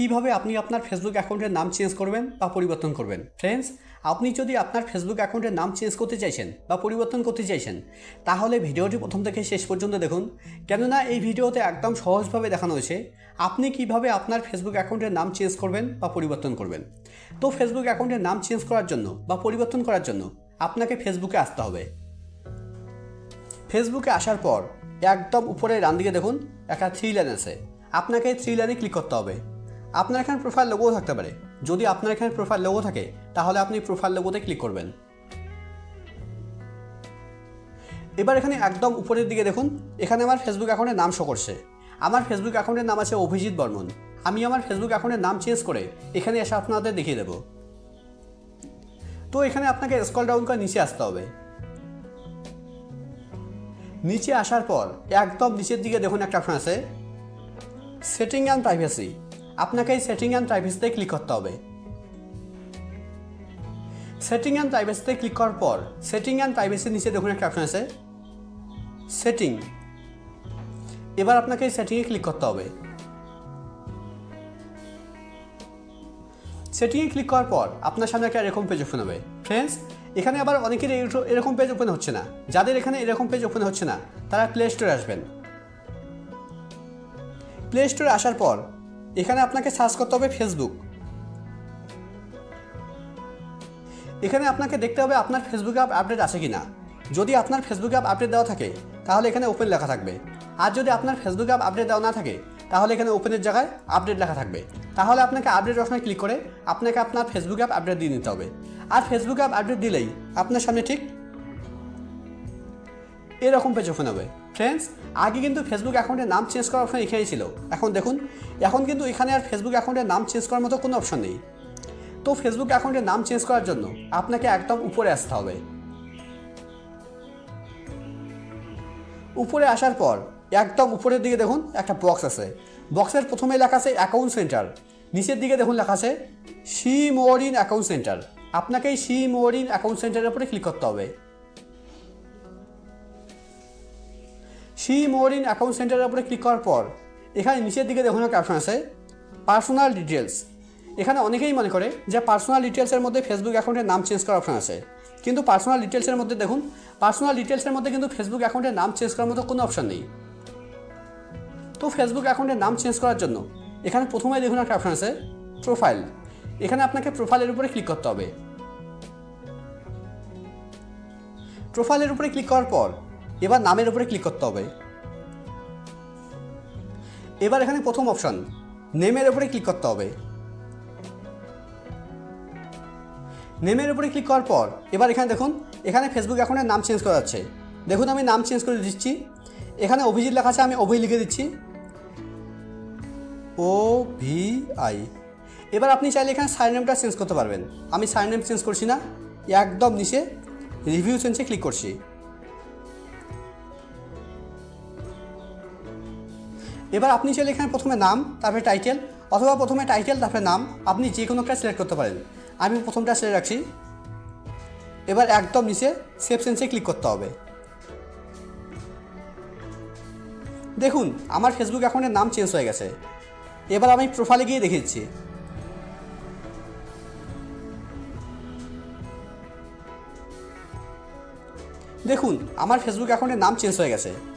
কীভাবে আপনি আপনার ফেসবুক অ্যাকাউন্টের নাম চেঞ্জ করবেন বা পরিবর্তন করবেন? ফ্রেন্ডস আপনি যদি আপনার ফেসবুক অ্যাকাউন্টের নাম চেঞ্জ করতে চাইছেন বা পরিবর্তন করতে চাইছেন, তাহলে ভিডিওটি প্রথম থেকে শেষ পর্যন্ত দেখুন। কেননা এই ভিডিওতে একদম সহজভাবে দেখানো হয়েছে আপনি কীভাবে আপনার ফেসবুক অ্যাকাউন্টের নাম চেঞ্জ করবেন বা পরিবর্তন করবেন। তো ফেসবুক অ্যাকাউন্টের নাম চেঞ্জ করার জন্য বা পরিবর্তন করার জন্য আপনাকে ফেসবুকে আসতে হবে। ফেসবুকে আসার পর একদম উপরে ডান দিকে দেখুন, একটা থ্রি লাইন আছে। আপনাকে থ্রি লাইনে ক্লিক করতে হবে। আপনার এখানে প্রোফাইল লোগো থাকতে পারে। যদি আপনার এখানে প্রোফাইল লোগো থাকে, তাহলে আপনি প্রোফাইল লোগোতে ক্লিক করবেন। এবার এখানে একদম উপরের দিকে দেখুন, এখানে আমার ফেসবুক অ্যাকাউন্টের নাম শো করছে। আমার ফেসবুক অ্যাকাউন্টের নাম আছে অভিজিৎ বর্মন। আমি আমার ফেসবুক অ্যাকাউন্টের নাম চেঞ্জ করে এখানে এসে আপনাদের দেখিয়ে দেবো। তো এখানে আপনাকে স্কল ডাউন করে নিচে আসতে হবে। নিচে আসার পর একদম নিচের দিকে দেখুন একটা অপশন আছে সেটিং অ্যান্ড প্রাইভেসি আপনাকে এই সেটিং অ্যান্ড প্রাইভেসিতে ক্লিক করতে হবে। সেটিং অ্যান্ড প্রাইভেসিতে ক্লিক করার পর সেটিং অ্যান্ড প্রাইভেসির নিচে দেখুন একটা অপশন আছে। সেটিং এবার আপনাকে এই সেটিংয়ে ক্লিক করতে হবে। সেটিংয়ে ক্লিক করার পর, আপনার সামনে একটা এরকম পেজ ওপেন হবে। ফ্রেন্ডস এখানে আবার অনেকের এর- এরকম পেজ ওপেন হচ্ছে না। যাদের এখানে এরকম পেজ ওপেন হচ্ছে না, তারা প্লে স্টোরে আসবেন। প্লে স্টোরে আসার পর এখানে আপনাকে সার্চ করতে হবে ফেসবুক এখানে আপনাকে দেখতে হবে আপনার ফেসবুক অ্যাপ আপডেট আছে কি না যদি আপনার ফেসবুক অ্যাপ আপডেট দেওয়া থাকে, তাহলে এখানে ওপেন লেখা থাকবে। আর যদি আপনার ফেসবুক অ্যাপ আপডেট দেওয়া না থাকে, তাহলে এখানে ওপেনের জায়গায় আপডেট লেখা থাকবে। তাহলে আপনাকে আপডেট অপশনে ক্লিক করে আপনাকে আপনার ফেসবুক অ্যাপ আপডেট দিয়ে নিতে হবে। আর ফেসবুক অ্যাপ আপডেট দিলেই আপনার সামনে ঠিক এরকম পেজ ওপেন হবে। ফ্রেন্ডস আগে কিন্তু ফেসবুক অ্যাকাউন্টের নাম চেঞ্জ করার অপশন এখানেই ছিল। এখন দেখুন, এখন কিন্তু এখানে আর ফেসবুক অ্যাকাউন্টের নাম চেঞ্জ করার মতো কোনো অপশন নেই। তো ফেসবুক অ্যাকাউন্টের নাম চেঞ্জ করার জন্য আপনাকে একদম উপরে আসতে হবে। উপরে আসার পর একদম উপরের দিকে দেখুন, একটা বক্স আছে। বক্সের প্রথমে লেখা আছে অ্যাকাউন্ট সেন্টার নিচের দিকে দেখুন লেখা আছে see more in account center আপনাকে এই সি মোর ইন অ্যাকাউন্ট সেন্টারের উপরে ক্লিক করতে হবে। সি মোর ইন অ্যাকাউন্ট সেন্টারের উপরে ক্লিক করার পর, এখানে নিচের দিকে দেখুন অপশন আছে পার্সোনাল ডিটেলস এখানে অনেকেই মনে করে যে পার্সোনাল ডিটেলসের মধ্যে ফেসবুক অ্যাকাউন্টের নাম চেঞ্জ করার অপশন আছে। কিন্তু পার্সোনাল ডিটেলসের মধ্যে দেখুন পার্সোনাল ডিটেলসের মধ্যে কিন্তু ফেসবুক অ্যাকাউন্টের নাম চেঞ্জ করার মতো কোনো অপশন নেই। তো ফেসবুক অ্যাকাউন্টের নাম চেঞ্জ করার জন্য, এখানে প্রথমে দেখুন একটা অপশন আছে প্রোফাইল এখানে আপনাকে প্রোফাইলের উপরে ক্লিক করতে হবে। প্রোফাইলের উপরে ক্লিক করার পর এবার নামের উপরে ক্লিক করতে হবে। এবার এখানে প্রথম অপশন নেমের উপরে ক্লিক করতে হবে। নেমের উপরে ক্লিক করার পর, এবার এখানে দেখুন, এখানে ফেসবুক অ্যাকাউন্টের নাম চেঞ্জ করা যাচ্ছে। দেখুন, আমি নাম চেঞ্জ করে দিচ্ছি। এখানে অভিজিৎ লেখা আছে, আমি অভি লিখে দিচ্ছি। O V I. এবার আপনি চাইলে এখানে সাইন নেমটা চেঞ্জ করতে পারবেন। আমি সাইন নেম চেঞ্জ করছি না, একদম নিচে রিভিউ চেঞ্জে ক্লিক করছি। এবার আপনি চাইলে এখানে প্রথমে নাম, তারপরে টাইটেল অথবা প্রথমে টাইটেল তারপরে নাম, আপনি যে কোনো একটা সিলেক্ট করতে পারেন। আমি প্রথমটা সিলেক্ট রাখছি। এবার একদম নিচে সেভ সেন্সে ক্লিক করতে হবে। দেখুন, আমার ফেসবুক অ্যাকাউন্টের নাম চেঞ্জ হয়ে গেছে। এবার আমি প্রোফাইলে গিয়ে দেখে দিচ্ছি। দেখুন, আমার ফেসবুক অ্যাকাউন্টের নাম চেঞ্জ হয়ে গেছে।